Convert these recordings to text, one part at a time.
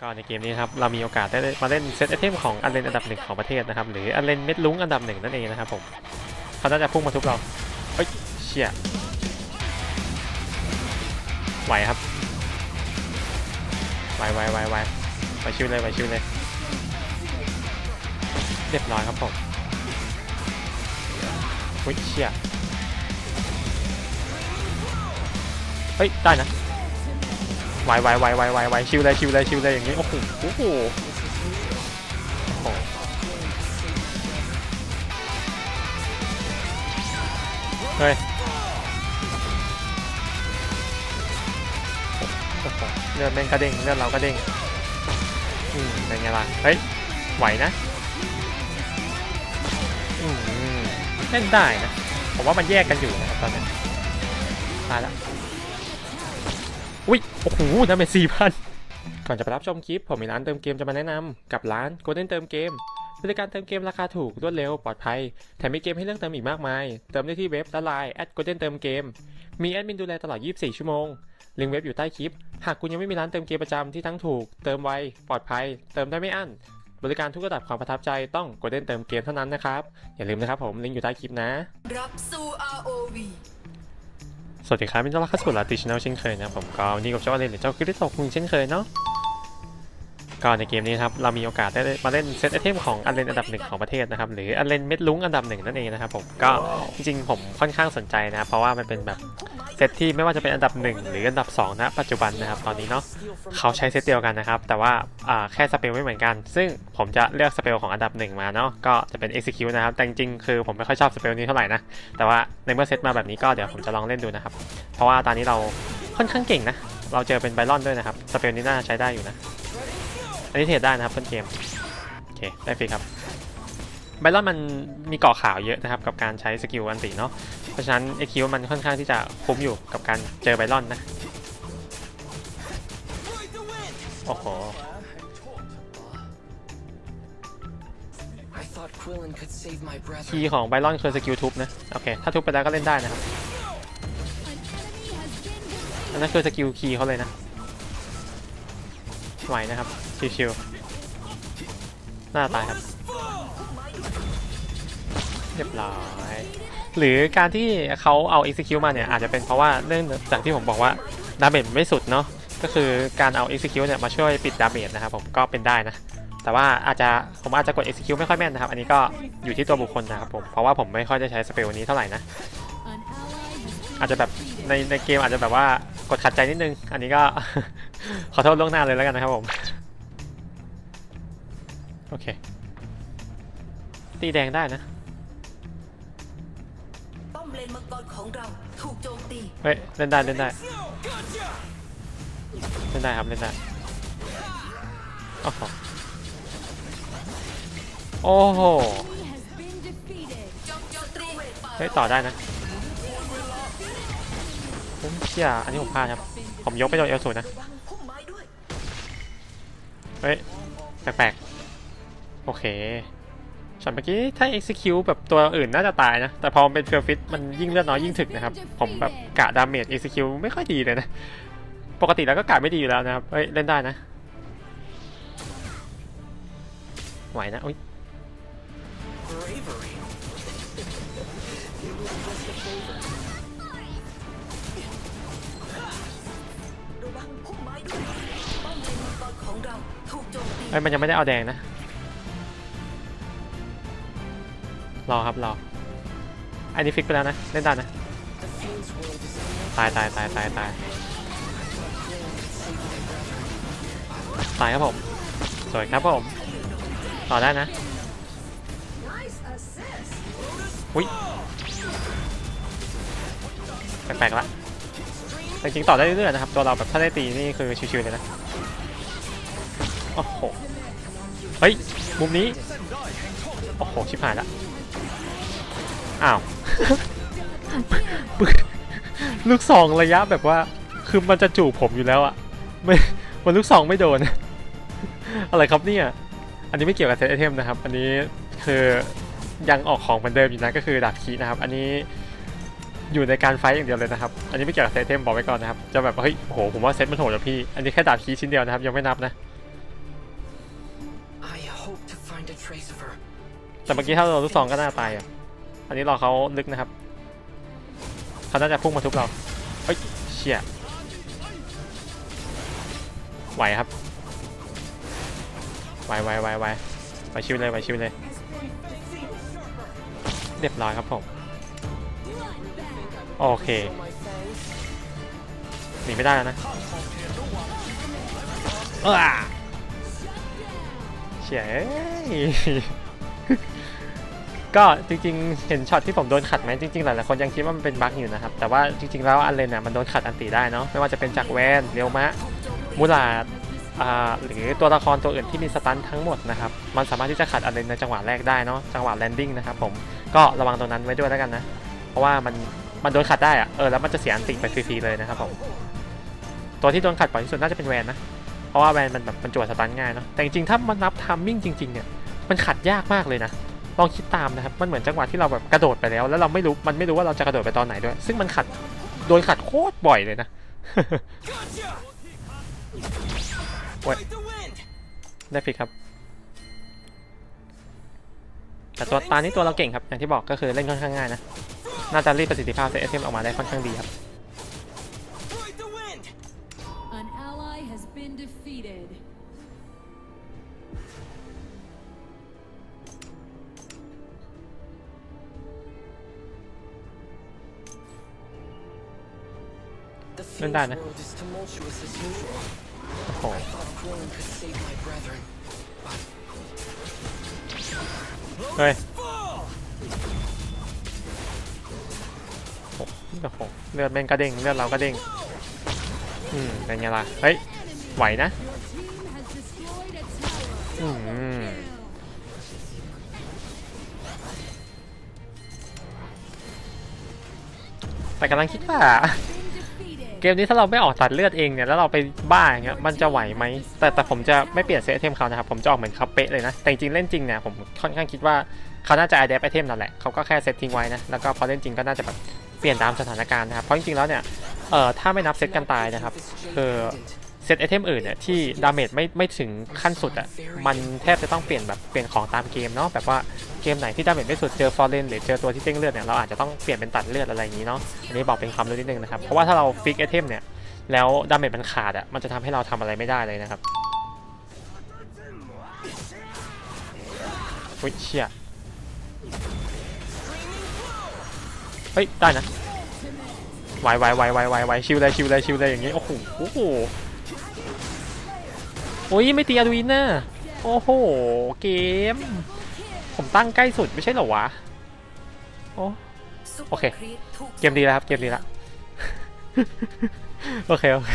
ก็ในเกมนี้ครับเรามีโอกาสได้มาเล่นเซตไอเทมของอันเลนอันดับหนึ่งของประเทศนะครับ หรืออันเลนเม็ดลุ้งอันดับหนึ่งนั่นเองนะครับผมเขาน่าจะพุ่งมาทุบเราเฮ้ยเชี่ยไหวครับไหวไหวไหวไหวไหวชิวเลยไหวชิวเลยเรียบร้อยครับผมเฮ้ยเชี่ยเฮ้ยได้นะ ไหวไหวไหวไหวไหวไหวชิวเลยชิวเลยชิวเลยอย่างนี้โอ้โหโอ้โหโอ้โหเฮ้ยเลือดแม่งกระเด้งเลือดเรากระเด้งอืมเป็นไงล่ะเฮ้ยไหวนะอืมเล่นได้นะผมว่ามันแยกกันอยู่นะครับตอนนี้ตายละอุ้ย โอ้โหดาเมจสี่พันก่อนจะไปรับชมคลิป ผมมีร้านเติมเกมจะมาแนะนำกับร้าน Golden เติมเกมบริการเติมเกมราคาถูกรวดเร็วปลอดภัย แถมมีเกมให้เลือกเติมอีกมากมาย เติมได้ที่เว็บและไลน์ @golden เติมเกม มีแอดมินดูแลตลอด 24 ชั่วโมง ลิงก์เว็บอยู่ใต้คลิป หากคุณยังไม่มีร้านเติมเกมประจำที่ทั้งถูก เติมไว ปลอดภัย เติมได้ไม่อั้น บริการทุกระดับความประทับใจต้อง Golden เติมเกมเท่านั้นนะครับ อย่าลืมนะครับผม ลิงก์อยู่ใต้คลิปนะ รับสู่ ROV สวัสดีครับมินต้อนรับเข้าสู่ลาติชแนลเช่นเคยนะผมก็นี่กับเจ้าอเลนหรือเจ้าคริสตกคุณเช่นเคยเนาะ ก็ในเกมนี้ครับเรามีโอกาสได้มาเล่นเซตไอเทมของอันเลนอันดับหนึ่งของประเทศนะครับหรืออันเลนเม็ดลุ้งอันดับหนึ่งนั่นเองนะครับผมก็จริงๆผมค่อนข้างสนใจนะครับเพราะว่ามันเป็นแบบเซตที่ไม่ว่าจะเป็นอันดับหนึ่งหรืออันดับสองนะปัจจุบันนะครับตอนนี้เนาะเขาใช้เซตเดียวกันนะครับแต่ว่าอ่าแค่สเปลไม่เหมือนกัน ซึ่งผมจะเลือกสเปลของอันดับหนึ่งมาเนาะก็จะเป็น execute นะครับแต่จริงๆคือผมไม่ค่อยชอบสเปลนี้เท่าไหร่นะแต่ว่าในเมื่อเซตมาแบบนี้ก็เดี๋ยวผมจะลองเล่นดูนะครับเพราะว่าตอนนี้เราค่อนข้างเก่งนะเราเจอเป็นไบรอนด้วยนะครับสเปลนี้น่าใช้ได้อยู่นะ อันนี้เทรดได้นะครับต้นเกมโอเคได้ฟรีครับไบรอนมันมีเกาะขาวเยอะนะครับกับการใช้สกิลอันติเนาะเพราะฉะนั้นไอคิวมันค่อนข้างที่จะคุ้มอยู่กับการเจอไบรอนนะโอ้โห คีย์ของไบรอนคือสกิลทุบนะ โอเค ถ้าทุบไปแล้วก็เล่นได้นะครับ อันนั้นคือสกิลคีย์เขาเลยนะ ไหวนะครับ ชิวๆหน้าตายครับ เรียบร้อย หรือการที่เขาเอา execute มาเนี่ย อาจจะเป็นเพราะว่าเรื่องจากที่ผมบอกว่า ดาเมจไม่สุดเนาะก็คือการเอา execute เนี่ยมาช่วยปิดดาเมจนะครับผมก็เป็นได้นะ แต่ว่าอาจจะผมอาจจะกด execute ไม่ค่อยแม่นนะครับ อันนี้ก็อยู่ที่ตัวบุคคลนะครับผมเพราะว่าผมไม่ค่อยได้ใช้สเปลนี้เท่าไหร่นะอาจจะแบบในในเกมอาจจะแบบว่ากดขัดใจนิดนึง อันนี้ก็ ขอโทษล่วงหน้าเลยแล้วกันนะครับผม โอเค ตีแดงได้นะ ป้อมเลนมังกรของเราถูกโจมตีเฮ้ย เล่นได้ เล่นได้ เล่นได้ครับ เล่นได้โอ้โหโอ้โหจอมโจมตีเฮ้ย ต่อได้นะผมเชี่ยอันนี้ผมพลาดครับ ผมยกไปโดนเอลสูนะวางพุ่มไม้ด้วยเฮ้ย แปลกๆ โอเคช็อตเมื่อกี้ถ้า execute แบบตัวอื่นน่าจะตายนะ แต่พอมันเป็นเฟลฟิตมันยิ่งเลือดน้อยยิ่งถึกนะครับ ผมแบบกะดาเมจ execute ไม่ค่อยดีเลยนะ ปกติแล้วก็กะไม่ดีอยู่แล้วนะครับ เฮ้ย เล่นได้นะ ไหวนะอุ้ยไม้ด้วยป้อมเลนมังกรของเราถูกโจมตีเอ้ยมันยังไม่ได้เอาแดงนะ รอครับรออันนี้ฟิกไปแล้วนะเล่นได้นะตายตายตายตายตายตายครับผม สวยครับผม ต่อได้นะอุ้ยแปลกๆละแต่จริงต่อได้เรื่อยๆนะครับ ตัวเราแบบถ้าได้ตีนี่คือชิวๆเลยนะ โอ้โห เฮ้ย มุมนี้ โอ้โห ชิบหายละ อ้าวลูกซองระยะแบบว่าคือมันจะจูบผมอยู่แล้วอะไม่มันลูกซองไม่โดน อะไรครับเนี่ยอันนี้ไม่เกี่ยวกับเซตไอเทมนะครับ อันนี้คือยังออกของเหมือนเดิมอยู่นะก็คือดาบคีนะครับ อันนี้อยู่ในการไฟต์อย่างเดียวเลยนะครับ อันนี้ไม่เกี่ยวกับเซตไอเทมบอกไว้ก่อนนะครับ จะแบบเฮ้ยโอ้โหผมว่าเซตมันโหดกว่าพี่ อันนี้แค่ดาบคีชิ้นเดียวนะครับ ยังไม่นับนะ find a trace of her. แต่เมื่อกี้ถ้าเราลูกซองก็น่าตายอะ อันนี้รอเขาลึกนะครับเขาน่าจะพุ่งมาทุบเราเฮ้ยเชี่ยไหวครับไหวไหวไหวไหวไหวชิวเลยไหวชิวเลยเรียบร้อยครับผมโอเคหนีไม่ได้แล้วนะเออเฉีย ก็จริงๆ เห็นช็อตที่ผมโดนขัดไหมจริงๆ หลายๆคนยังคิดว่ามันเป็นบั๊กอยู่นะครับ แต่ว่าจริงๆ แล้วอันเลนน่ะมันโดนขัดอันตีได้เนาะไม่ว่าจะเป็นจากแวนเรียวมะมูลาดหรือตัวละครตัวอื่นที่มีสตันทั้งหมดนะครับ มันสามารถที่จะขัดอันเลนในจังหวะแรกได้เนาะจังหวะแลนดิ้งนะครับผมก็ระวังตรงนั้นไว้ด้วยแล้วกันนะ เพราะว่ามันมันโดนขัดได้อะเออแล้วมันจะเสียอันติไปฟรีๆเลยนะครับผมตัวที่โดนขัดบ่อยที่สุดน่าจะเป็นแวนนะเพราะว่าแวนมันแบบมันจวดสตันง่ายเนาะแต่จริงๆถ้ามันนับทัมมิ่งจริงๆเนี่ยมันขัดยากมากเลยนะ ลองคิดตามนะครับ มันเหมือนจังหวะที่เราแบบกระโดดไปแล้ว แล้วเราไม่รู้ มันไม่รู้ว่าเราจะกระโดดไปตอนไหนด้วย ซึ่งมันขัด โดนขัดโคตรบ่อยเลยนะ Fight the wind! ได้ฟิกครับ แต่ตัวตานี้ตัวเราเก่งครับ อย่างที่บอกก็คือเล่นค่อนข้างง่ายนะ น่าจะรีดประสิทธิภาพเซตเอเออกมาได้ค่อนข้างดีครับ เล่นได้นะโอเฮ้ยหกหเลือดแม่งกระเด้งเลือดเรากระเด้งอืมเป็นไงล่ะ เฮ้ย ไหวนะอืมแต่กำลังคิดว่า กมนี้ถ้าเราไม่ออกตัดเลือดเองเนี่ยแล้วเราไปบ้าอย่างเงี้ยมันจะไหวไหมแต่แต่ผมจะไม่เปลี่ยนเซตไอเทมเขานะครับผมจะออกเหมือนเขาเป๊ะเลยนะแต่จริงเล่นจริงเนี่ยผมค่อนข้างคิดว่าเขาน่าจะอเดฟไอเทมนั่นแหละเขาก็แค่เซตทิ้งไว้นะแล้วก็พอเล่นจริงก็น่าจะแบบเปลี่ยนตามสถานการณ์นะครับเพราะจริงๆแล้วเนี่ยเอ่อถ้าไม่นับเซตกันตายนะครับคือ เซตไอเทมอื่นเนี่ยที่ดาเมจไม่ไม่ถึงขั้นสุดอะมันแทบจะต้องเปลี่ยนแบบเปลี่ยนของตามเกมเนาะแบบว่าเกมไหนที่ดาเมจไม่สุดเจอฟอร์เรนหรือเจอตัวที่เด้งเลือดเนี่ยเราอาจจะต้องเปลี่ยนเป็นตัดเลือดอะไรอย่างนี้เนาะอันนี้บอกเป็นความรู้นิดนึงนะครับเพราะว่าถ้าเราฟิกไอเทมเนี่ยแล้วดาเมจมันขาดอะมันจะทำให้เราทำอะไรไม่ได้เลยนะครับอุ้ยเชี่ยเฮ้ยได้นะไวไวไวไวไวไวชิวเลยชิวเลยชิวเลยอย่างนี้โอ้โห โอ้ยไม่ตีอาดูอินน่ะโอ้โห เกม ผมตั้งใกล้สุดไม่ใช่เหรอวะ โอ้โอเค เกมดีแล้วครับ เกมดีแล้ว โอเค โอเค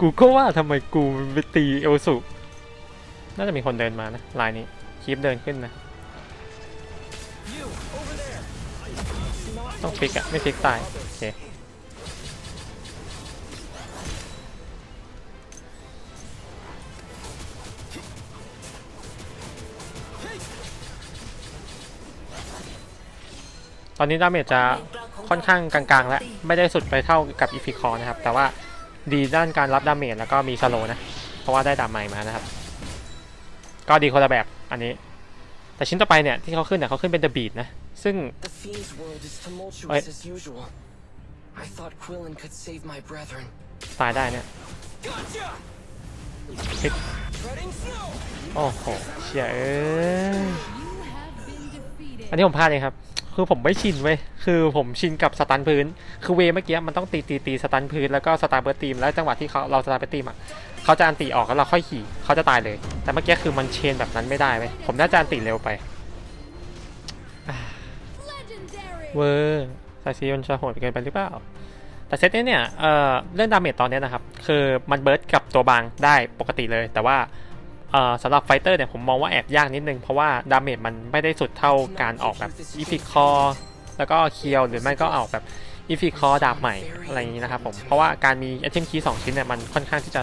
กูก็ว่าทำไมกูไปตีเอลสุน่าจะมีคนเดินมานะ ลายนี้คีบเดินขึ้นนะ ต้องฟิกอะไม่ฟิกตาย โอเค ตอนนี้ดาเมจจะค่อนข้างกลางๆ แล้วไม่ได้สุดไปเท่ากับอีฟิคอนะครับ แต่ว่าดีด้านการรับดาเมจแล้วก็มีสโลนะ เพราะว่าได้ดาบใหม่มานะครับ ก็ดีคนละแบบอันนี้ แต่ชิ้นต่อไปเนี่ยที่เขาขึ้นเนี่ยเขาขึ้นเป็นเดอะบีดนะ ซึ่ง The fiend's world is tumultuous Wait. as usual. I thought Quillen could save my brethren. ตายได้เนี่ย Hit. Treading snow! โอ้โหเชี่ยเอ้ย อันนี้ผมพลาดเองครับ คือผมไม่ชินเว้ย คือผมชินกับสตันพื้น คือเวย์เมื่อกี้มันต้องตีตีตีสตันพื้นแล้วก็สตาร์เบิร์ตตีมแล้วจังหวะที่เขาเราสตาร์เบิร์ตตีมอะเขาจะอันตีออกแล้วเราค่อยขี่เขาจะตายเลย แต่เมื่อกี้คือมันเชนแบบนั้นไม่ได้เว้ย ผมน่าจะอันตีเร็วไป Legendary. เวอร์ซาซีมันจะโหดเกินไปหรือเปล่า แต่เซตนี้เนี่ยเอ่อเรื่องดาเมจตอนเนี้ยนะครับ คือมันเบิร์ดกับตัวบางได้ปกติเลย แต่ว่าเอ่อ สำหรับไฟเตอร์เนี่ยผมมองว่าแอบยากนิดนึง เพราะว่าดาเมจมันไม่ได้สุดเท่าการออกแบบอีพิคอแล้วก็เคียวหรือไม่ก็ออกแบบอีพิคอดาบใหม่อะไรอย่างนี้นะครับผมเพราะว่าการมีไอเทมคีย์สองชิ้นเนี่ยมันค่อนข้างที่จะ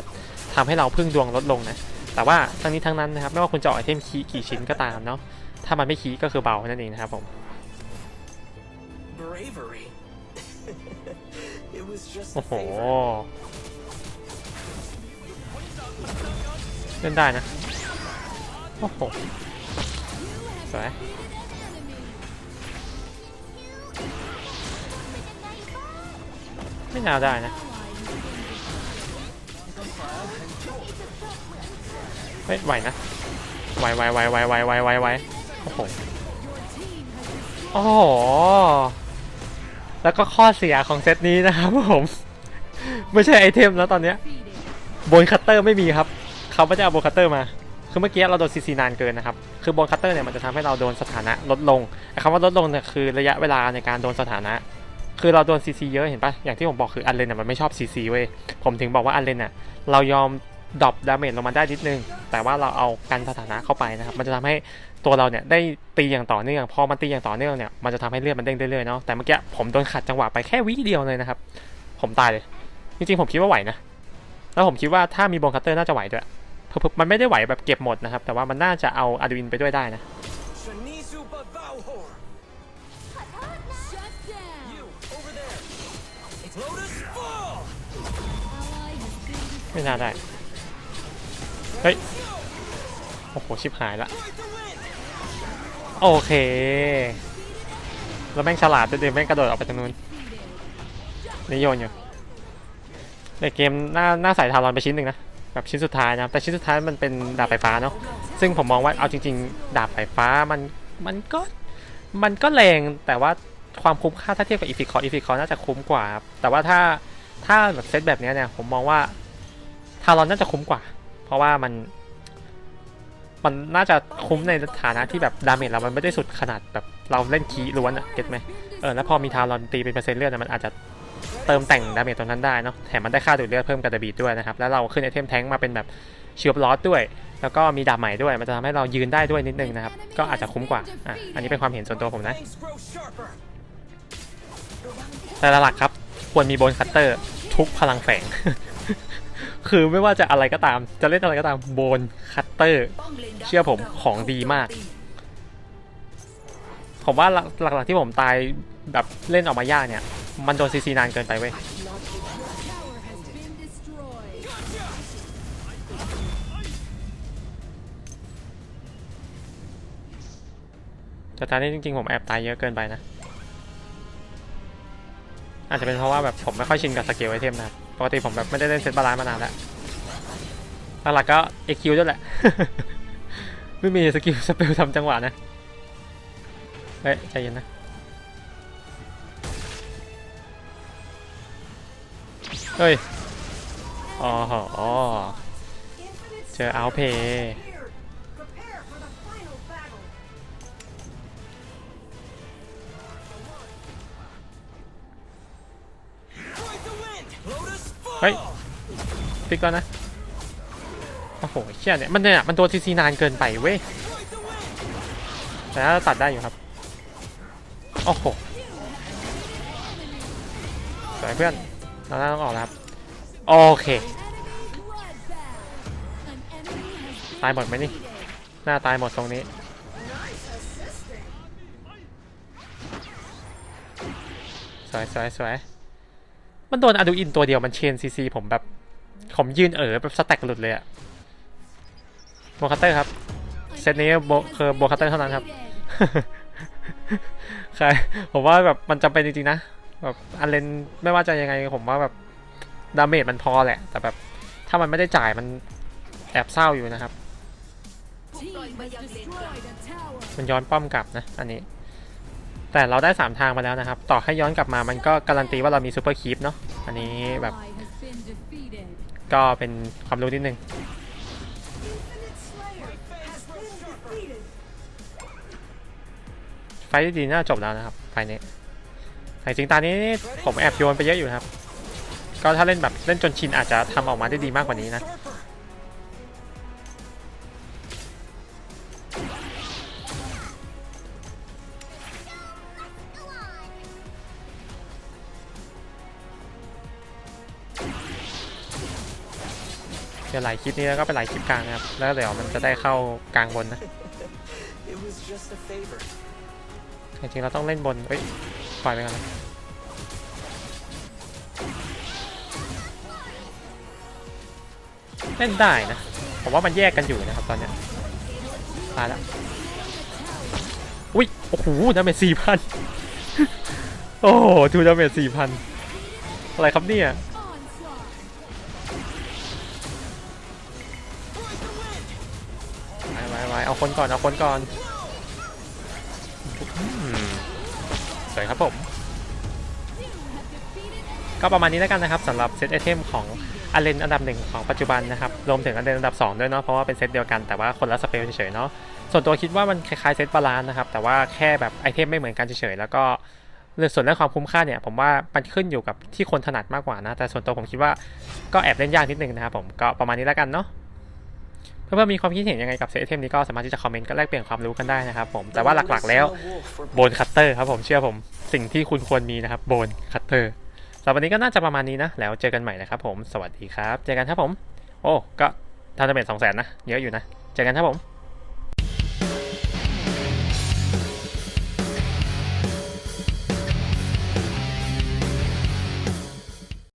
ทำให้เราพึ่งดวงลดลงนะแต่ว่าทั้งนี้ทั้งนั้นนะครับไม่ว่าคุณจะออกไอเทมคีย์กี่ชิ้นก็ตามเนาะถ้ามันไม่คีย์ก็คือเบานั่นเองนะครับผม Bravery. it was just โอ้ a โห favor. เล่นได้นะ โอ้โห สวยไม่น่าได้นะ เฮ้ยไหวนะ ไหวไหวไหวไหวไหวไหวไหวไหวโอ้โหโอ้โห แล้วก็ข้อเสียของเซตนี้นะครับผม ไม่ใช่ไอเทมแล้วตอนเนี้ยบนคัตเตอร์ไม่มีครับ เขาไม่ได้เอาโบนคัตเตอร์มา คือเมื่อกี้เราโดนซีซีนานเกินนะครับ คือโบนคัตเตอร์เนี่ยมันจะทำให้เราโดนสถานะลดลงคำว่าลดลงเนี่ยคือระยะเวลาในการโดนสถานะ คือเราโดนซีซีเยอะเห็นปะอย่างที่ผมบอกคืออันเลนน่ะมันไม่ชอบซีซีเว้ย ผมถึงบอกว่าอันเลนน่ะเรายอมดรอปดาเมจลงมาได้นิดนึง แต่ว่าเราเอากันสถานะเข้าไปนะครับ มันจะทำให้ตัวเราเนี่ยได้ตีอย่างต่อเนื่อง พอมันตีอย่างต่อเนื่องเนี่ย มันจะทำให้เลือดมันเด้งเรื่อยๆเนาะ แต่เมื่อกี้ผมโดนขัดจังหวะไปแค่วิเดียวเลยนะครับ ผมตายเลย จริงๆผมคิดว่าไหวนะ แล้วผมคิดว่าถ้ามีบนคัตเตอร์น่าจะไหวด้วย มๆมันไม่ได้ไหวแบบเก็บหมดนะครับ แต่ว่ามันน่าจะเอาอาดูอินไปด้วยได้นะไม่น่าได้ เฮ้ย โอ้โห ชิบหายละ โอเค แล้วแม่งฉลาดด้วยดิแม่งกระโดดออกไปทางนู้นนี่โยนอยู่ในเกมหน้าหน้าใส่ทารอนไปชิ้นหนึ่งนะ แบบชิ้นสุดท้ายนะครับแต่ชิ้นสุดท้ายมันเป็นดาบไฟฟ้าเนาะซึ่งผมมองว่าเอาจริง ๆ ดาบไฟฟ้ามันมันก็มันก็แรงแต่ว่าความคุ้มค่าถ้าเทียบกับอีฟิคอร์อีฟิคอร์น่าจะคุ้มกว่าครับแต่ว่าถ้าถ้าแบบเซตแบบนี้เนี่ยผมมองว่าทารอนน่าจะคุ้มกว่า เพราะว่ามัน มันน่าจะคุ้มในฐานะที่แบบดาเมจเรามันไม่ได้สุดขนาดแบบเราเล่นคีล้วนอะเก็ตไหมเออแล้วพอมีทารอนตีเป็นเปอร์เซ็นต์เลือดอะมันอาจจะ เติมแต่งดาเมจตรงนั้นได้เนาะแถมมันได้ค่าดูดเลือดเพิ่มกับดาบีดด้วยนะครับ แล้วเราขึ้นไอเทมแท้งมาเป็นแบบชิลลอสด้วย แล้วก็มีดาบใหม่ด้วย มันจะทำให้เรายืนได้ด้วยนิดนึงนะครับ ก็อาจจะคุ้มกว่าอะอันนี้เป็นความเห็นส่วนตัวผมนะ แต่หลักครับ ควรมีโบนคัตเตอร์ทุกพลังแฝง คือไม่ว่าจะอะไรก็ตาม จะเล่นอะไรก็ตามโบนคัตเตอร์ เชื่อผมของดีมาก ผมว่าหลักๆที่ผมตายแบบเล่นออกมายากเนี่ย มันโดนซีซีนานเกินไปเว้ยแต่ตอนนี้จริงๆ ผมแอบตายเยอะเกินไปนะ อาจจะเป็นเพราะว่าแบบผมไม่ค่อยชินกับสกิลไอเทมนะปกติผมแบบไม่ได้เล่นเซตบาลานซ์มานานแล้วหลักๆก็ EQ ด้วยแหละ ไม่มีสกิลสเปลทำจังหวะนะ เฮ้ย ใจเย็นนะ เฮ้ย อ๋อหเจอเอาเพย์เฮ้ยฟิกแล้วนะ โอ้โหเชี่ยเนี่ย มันเนี่ย มันโดนซีซีนานเกินไปเว้ย แต่ถ้าตัดได้อยู่ครับ โอ้โหสวยเพื่อน เราต้องออกแล้วครับ โอเค ตายหมดไหมนี่ หน้าตายหมดตรงนี้ สวยสวยสวยมันโดนอะดูอินตัวเดียวมันเชนซีซีผมแบบ ผมยืนเออแบบสแต็กหลุดเลยอะโบคัตเตอร์ครับ เซตนี้โบคือโบคัตเตอร์เท่านั้นครับใช่ผมว่าแบบมันจำเป็นจริงๆนะ แบบอันเลนไม่ว่าจะยังไงผมว่าแบบดาเมจมันพอแหละ แต่แบบถ้ามันไม่ได้จ่ายมันแอบเศร้าอยู่นะครับ มันย้อนป้อมกลับนะอันนี้ แต่เราได้ 3 ทางมาแล้วนะครับ ต่อให้ย้อนกลับมามันก็การันตีว่าเรามีซูเปอร์คีปเนาะอันนี้แบบ ก็เป็นความรู้นิดนึงไฟที่ดีน่าจบแล้วนะครับไฟนี้ แต่จริงๆตอนนี้ผมแอบโยนไปเยอะอยู่นะครับ ก็ถ้าเล่นแบบเล่นจนชินอาจจะทำออกมาได้ดีมากกว่านี้นะ Sharper! เดี๋ยวไหลคลิปนี้แล้วก็ไปไหลคลิปกลางนะครับ แล้วเดี๋ยวมันจะได้เข้ากลางบนนะ It was just a favor. จริงๆเราต้องเล่นบน เอ้ย ปล่อยไปก่อนเล่นได้นะ ผมว่ามันแยกกันอยู่นะครับตอนเนี้ยตายแล้วโอ้โหดาเมจสี่พันโอ้โหทูดาเมจสี่พันอะไรครับเนี่ย Onslaught. ไปไปไปเอาคนก่อน เอาคนก่อนอืม สวยครับผม ก็ประมาณนี้แล้วกันนะครับสำหรับเซตไอเทมของอาเลนอันดับหนึ่งของปัจจุบันนะครับ รวมถึงอาเลนอันดับ 2 ด้วยเนาะเพราะว่าเป็นเซตเดียวกันแต่ว่าคนละสเปลเฉยๆเนาะส่วนตัวคิดว่ามันคล้ายๆเซตบาลานนะครับ แต่ว่าแค่แบบไอเทมไม่เหมือนกันเฉยๆแล้วก็เรื่องส่วนเรื่องความคุ้มค่าเนี่ยผมว่ามันขึ้นอยู่กับที่คนถนัดมากกว่านะ แต่ส่วนตัวผมคิดว่าก็แอบเล่นยากนิดนึงนะครับผมก็ประมาณนี้แล้วกันเนาะ เพื่อนๆมีความคิดเห็นยังไงกับเซตเทมนี้ก็สามารถที่จะคอมเมนต์ก็แลกเปลี่ยนความรู้กันได้นะครับผมแต่ว่าหลักๆแล้วโบนคัตเตอร์ครับผมเชื่อผมสิ่งที่คุณควรมีนะครับโบนคัตเตอร์สำหรับวันนี้ก็น่าจะประมาณนี้นะ แล้วเจอกันใหม่นะครับผมสวัสดีครับ เจอกันครับผม โอ้ก็ทำดาเมนสองแสนนะ เยอะอยู่นะ เจอกันครับผม